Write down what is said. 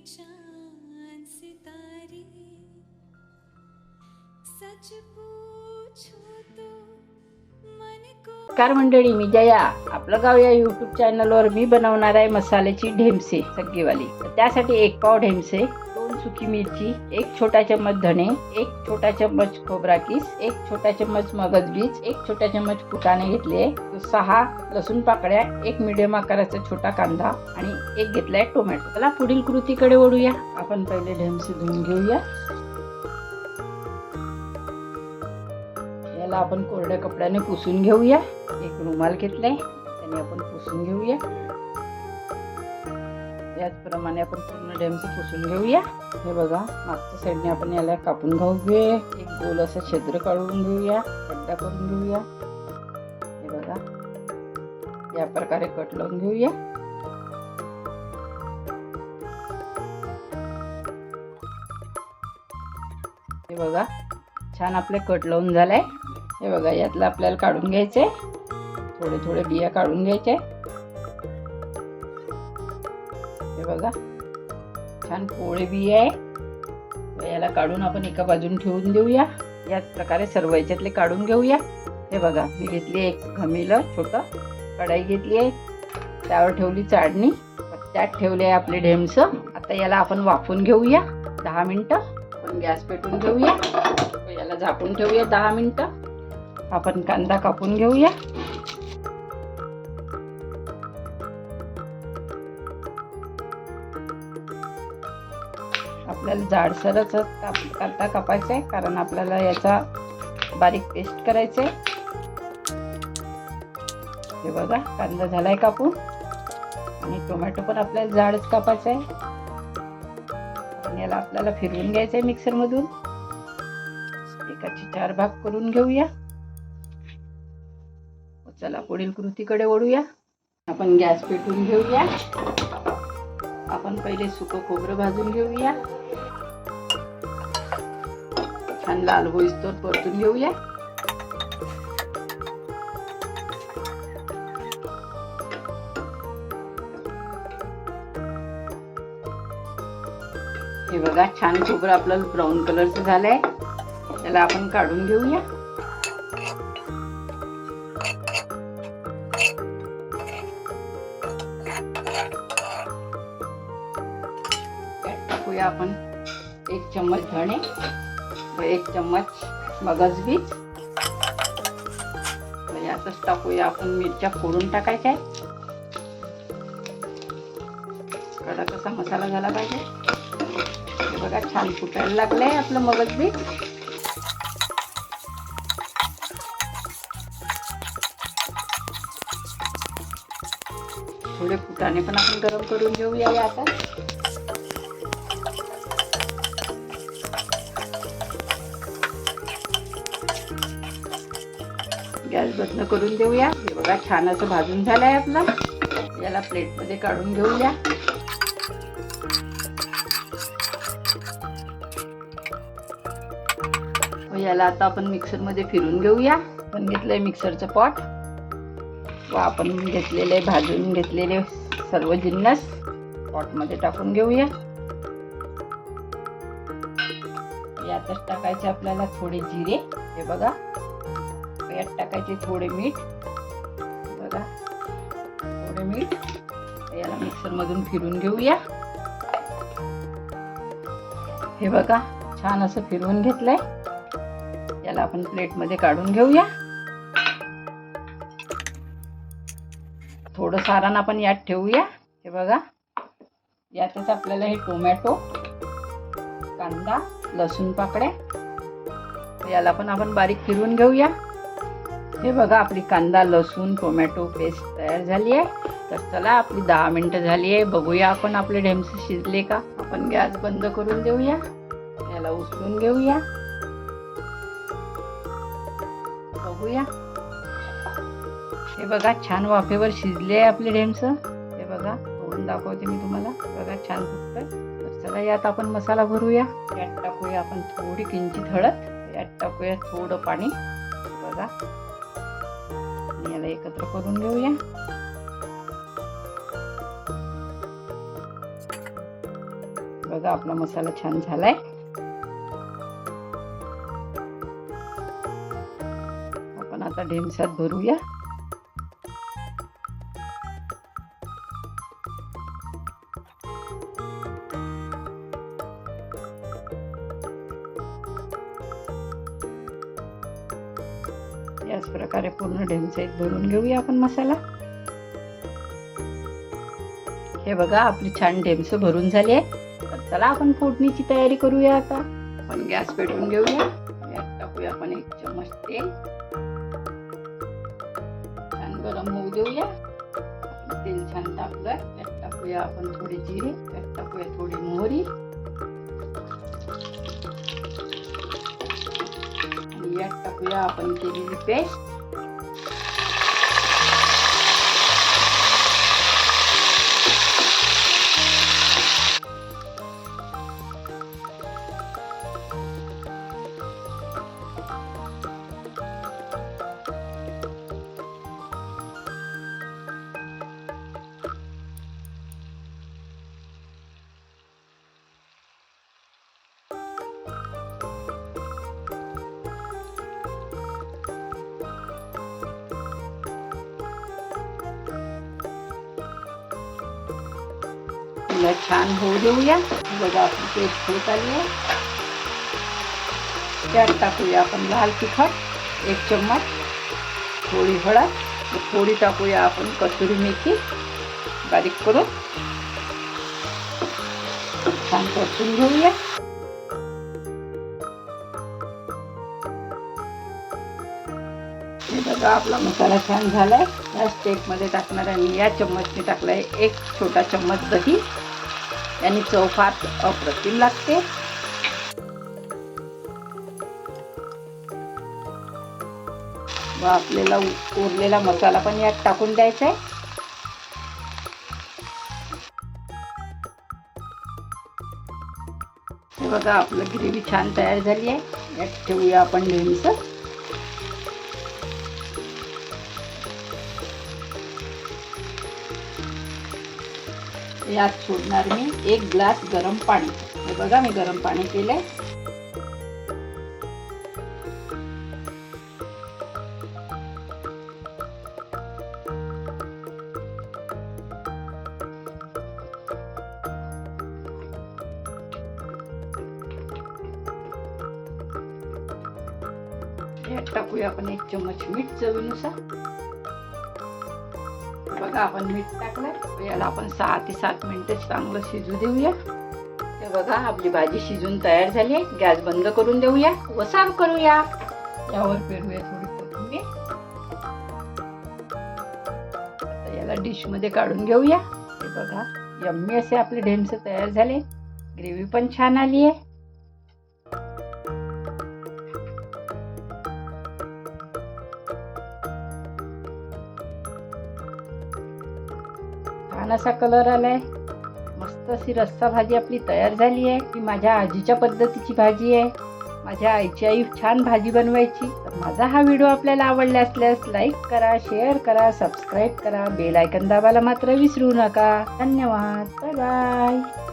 चांद सितारे सच पूछो तो नमस्कार मंडळी मी जया. आपलं गाव या युट्यूब चॅनलवर मी बनवणार आहे मसाल्याची ढेमसे सग्गीवाली. त्यासाठी एक पाव ढेमसे सुकी मिरची एक छोटा चम्मच धणे एक छोटा चम्मच खोबरा किस एक छोटा चम्मच मगज बीज एक छोटा चम्मच फुटाणे घेतले सहा लसूण पाकळ्या एक मिडियम आकाराचा छोटा कांदा आणि एक घेतलाय टोमॅटो. चला पुढील कृतीकडे ओढूया आपण पहिले ढेमसे धुवून घेऊया. याला आपण कोरड्या कपड्याने पुसून घेऊया. एक रुमाल घेतलाय. त्याने आपण पुसून घेऊया. याचप्रमाणे आपण पूर्ण डेमचं पुसून घेऊया. हे बघा मागच्या साईडने आपण याला कापून घेऊ घेऊया. एक गोल असं छिद्र काढून घेऊया. खड्डा करून घेऊया. हे बघा या प्रकारे कट लावून घेऊया. हे बघा छान आपले कट लावून झालाय हे बघा यातलं आपल्याला काढून घ्यायचे. थोडे थोडे बिया काढून घ्यायचे. बघा. छान पोळे बी आहे. याला काढून आपण एका बाजून ठेवून देऊया. याच प्रकारे सर्व याच्यातले काढून घेऊया. हे बघा मी घेतली एक घमेलं छोटं कढाई घेतली आहे. त्यावर ठेवली चाळणी. त्यात ठेवले आहे आपले ढेमसं. आता याला आपण वाफून घेऊया. दहा मिनटं आपण गॅस पेटून घेऊया. याला झाकून ठेवूया दहा मिनटं. आपण कांदा कापून घेऊया. आपल्याला जाडसरच काप करता कापायचं आहे कारण आपल्याला याचा बारीक पेस्ट करायचे आहे हे बघा कांदा झालाय कापून. आणि टोमॅटो पण आपल्याला जाडच कापायचं आहे आणि याला आपल्याला फिरवून घ्यायचं आहे मिक्सरमधून. एकाचे चार भाग करून घेऊया. चला पुढील कृतीकडे ओढूया आपण गॅस पेटून घेऊया. आपण पहिले सुकं खोबरं भाजून घेऊया. छान लाल होईस्तोर परतून घेऊया. हे बघा छान खोबरं आपलं ब्राऊन कलरचं झालंय. त्याला आपण काढून घेऊया. टाकूया आपण. एक चम्मच धणे व एक चम्मच मगज बीज. यातच टाकूया आपण मिरच्या फोडून टाकायच्या कडक असा मसाला झाला पाहिजे. हे बघा छान फुटायला लागलंय आपलं मगज बीज. थोडे फुटाने पण आपण गरम करून घेऊया आता. गॅस बंद करून देऊया. हे बघा छान असं भाजून झालं आहे आपलं. याला प्लेटमध्ये काढून घेऊया. व याला आता आपण मिक्सरमध्ये फिरून घेऊया. आपण घेतलंय मिक्सरचं पॉट व आपण घेतलेले भाजून घेतलेले सर्व जिन्नस पॉटमध्ये टाकून घेऊया. यातच टाकायचे आपल्याला थोडे जिरे. हे बघा यात टाकायचे थोडे मीठ. बघा थोडे मीठ. याला मिक्सरमधून फिरून घेऊया. हे बघा छान असं फिरवून घेतलंय. याला आपण प्लेटमध्ये काढून घेऊया. थोडं सारण आपण यात ठेवूया. हे बघा यातच आपल्याला हे टोमॅटो कांदा लसूण पाकड्या याला पण आपण बारीक फिरवून घेऊया. हे बघा आपली कांदा लसूण टोमॅटो पेस्ट तयार झाली आहे. तर चला आपली दहा मिनटं झाली आहे. बघूया आपण आपले ढेमसे शिजले का? आपण गॅस बंद करून देऊया. याला उचलून घेऊया. बघूया. हे बघा छान वाफेवर शिजले आहे आपले ढेमस. हे बघा तोडून दाखवते मी तुम्हाला. बघा छान फुटतं तर चला यात आपण मसाला भरूया. यात टाकूया आपण थोडी किंचित हळद. यात टाकूया थोडं पाणी. बघा. एकत्र करून घेऊया. बघा आपला मसाला छान झालाय. आपण आता ढेमसात भरूया. याच प्रकारे पूर्ण ढेमसाईत भरून घेऊया आपण मसाला. हे बघा आपली छान ढेमसं भरून झाली आहे. तर चला आपण फोडणीची तयारी करूया आता. आपण गॅस पेटवून घेऊया. यात टाकूया आपण एक चम्मच तेल. छान गरम होऊ देऊया. तेल छान टाकलं त्यात टाकूया आपण थोडे जिरे त्यात टाकूया थोडी मोहरी. टाकूया आपण केलेली पेस्ट तिला छान होऊ देऊया बघा आपली पेस्ट होत आली आहे त्यात टाकूया आपण लाल तिखट एक चम्मच, थोडी हळद थोडी टाकूया आपण कसुरी मेथी, बारीक करून छान परतून घेऊया हे। बघा आपला मसाला छान झालाय। या स्टेपमध्ये टाकणार आणि या चम्मचने टाकलाय एक छोटा चम्मच दही. याने चव फार अप्रतिम लागते. व आपल्याला उरलेला मसाला पण यात टाकून द्यायचा आहे. हे बघा आपलं ग्रेव्ही छान तयार झाली आहे. यात ठेवूया आपण नेहमीचं. यात सोडणार मी एक ग्लास गरम पाणी. हे बघा मी गरम पाणी केलंय. टाकूया आपण एक चम्मच मीठ चवीनुसार. बघा आपण मीठ टाकलं याला आपण सहा ते सात मिनटं चांगलं शिजू देऊया. ते बघा आपली भाजी शिजून तयार झाली आहे. गॅस बंद करून देऊया व साफ करूया. यावर पेरूया थोडी कोथिंबीर. याला डिशमध्ये काढून घेऊया. हे बघा यम्मी असे आपले ढेमसे तयार झाले. ग्रेव्ही पण छान आली आहे. छान असा कलर आलाय. मस्त अशी रस्सा भाजी आपली तयार झाली आहे. ही माझ्या आजीच्या पद्धतीची भाजी आहे. माझ्या आईची आई छान भाजी बनवायची. तर माझा हा व्हिडिओ आपल्याला आवडला असल्यास लाईक करा शेअर करा सबस्क्राईब करा. बेल आयकन दाबायला मात्र विसरू नका. धन्यवाद. Bye bye